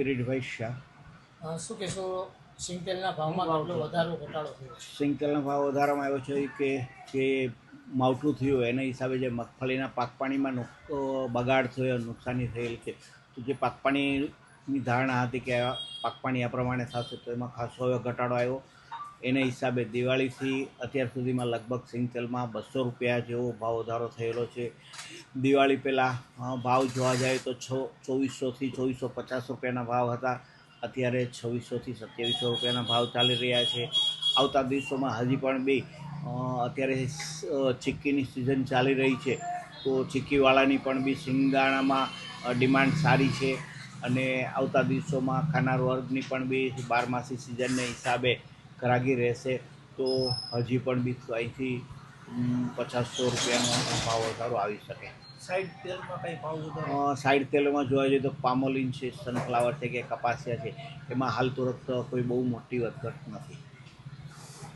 કિરીટભાઈ શાહ શું કહેશો? સિંગતેલના ભાવમાં કેટલો વધારો ઘટાડો થયો છે? ભાવ વધારવામાં આવ્યો છે કે જે માવઠું થયું એના હિસાબે જે મગફળીના પાક પાણીમાં નુક- અ, બગાડ થયો નુકસાની થયેલ છે તો જે પાકપાણીની ધારણા હતી કે આ પાક આ પ્રમાણે થશે તો એમાં ખાસો એવો ઘટાડો આવ્યો. એના હિસાબે દિવાળીથી અત્યાર સુધીમાં લગભગ સિંગતેલમાં બસો રૂપિયા જેવો ભાવ વધારો થયેલો છે. દિવાળી પહેલાં ભાવ જોવા જાય તો છ, ચોવીસોથી ચોવીસો પચાસ રૂપિયાના ભાવ હતા. અત્યારે છવ્વીસોથી સત્યાવીસો રૂપિયાના ભાવ ચાલી રહ્યા છે. આવતા દિવસોમાં હજી પણ બી અત્યારે ચીક્કીની સિઝન ચાલી રહી છે. તો ચીક્કીવાળાની પણ બી સિંગદાણામાં ડિમાન્ડ સારી છે. અને આવતા દિવસોમાં ખાનાર વર્ગની પણ બી બારમાસી સિઝનને હિસાબે ઘરાગી રહેશે તો હજી પણ બી અહીંથી પચાસસો રૂપિયાનો ભાવ વધારો આવી શકે. સાઈડ તેલમાં કંઈ ભાવ વધારો? સાઈડ તેલમાં જોવા જઈએ તો પામોલિન છે સનફ્લાવર છે કે કપાસિયા છે એમાં હાલ તુરંત કોઈ બહુ મોટી વધઘટ નથી.